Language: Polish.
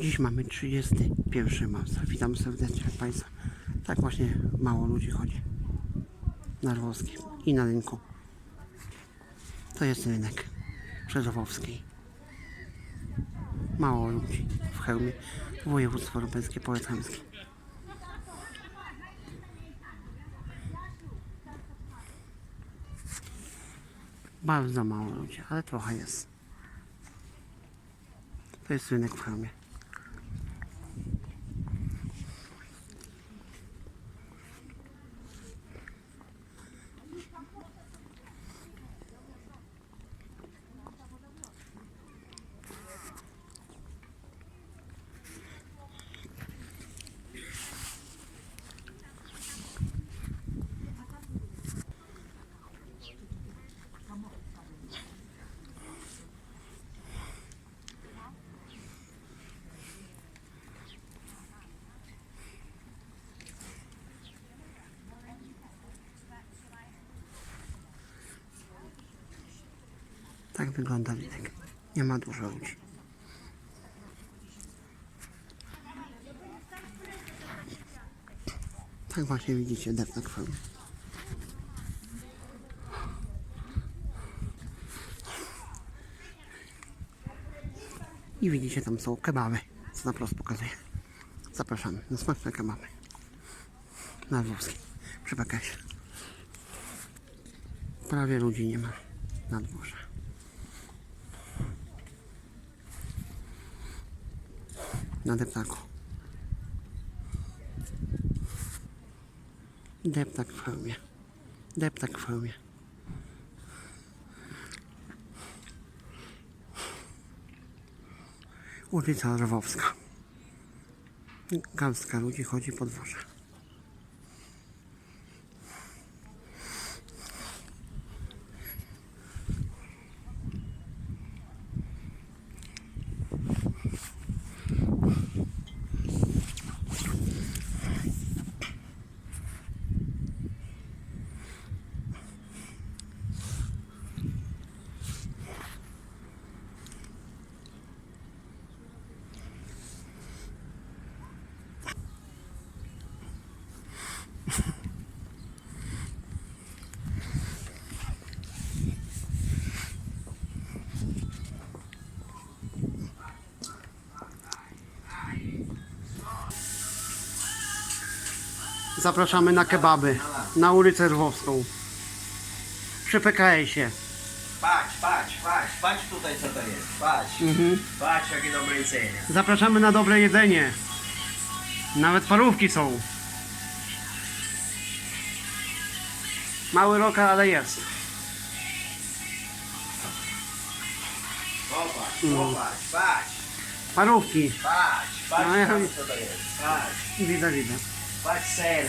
Dziś mamy 31 marca. Witam serdecznie Państwa. Tak właśnie mało ludzi chodzi na Lwowskim i na rynku. To jest rynek Przeżowowskiej. Mało ludzi w Chełmie, województwo lubelskie, poetamskie. Bardzo mało ludzi, ale trochę jest. To jest rynek w Chełmie. Tak wygląda rynek. Nie ma dużo ludzi. Tak właśnie widzicie na kwelu. I widzicie tam są kebaby, co na prosto pokazuje. Zapraszamy na smaczne kebaby. Na Lwowskiej, przy. Prawie ludzi nie ma na dworze. Na deptaku. Deptak w hełmie. Deptak w hełmie. Ulica Lwowska. Garstka ludzi chodzi po dworze. Zapraszamy na kebaby. Na ulicę Lwowską. Przy PKS-ie. Patrz, patrz, patrz, patrz tutaj co to jest, patrz. Patrz jakie dobre jedzenie. Zapraszamy na dobre jedzenie. Nawet parówki są. Mały lokal, ale jest. Popatrz, popatrz, patrz, Parówki. patrz, patrz No ja- co to jest, patrz, Widzę, widzę. Patrz ser,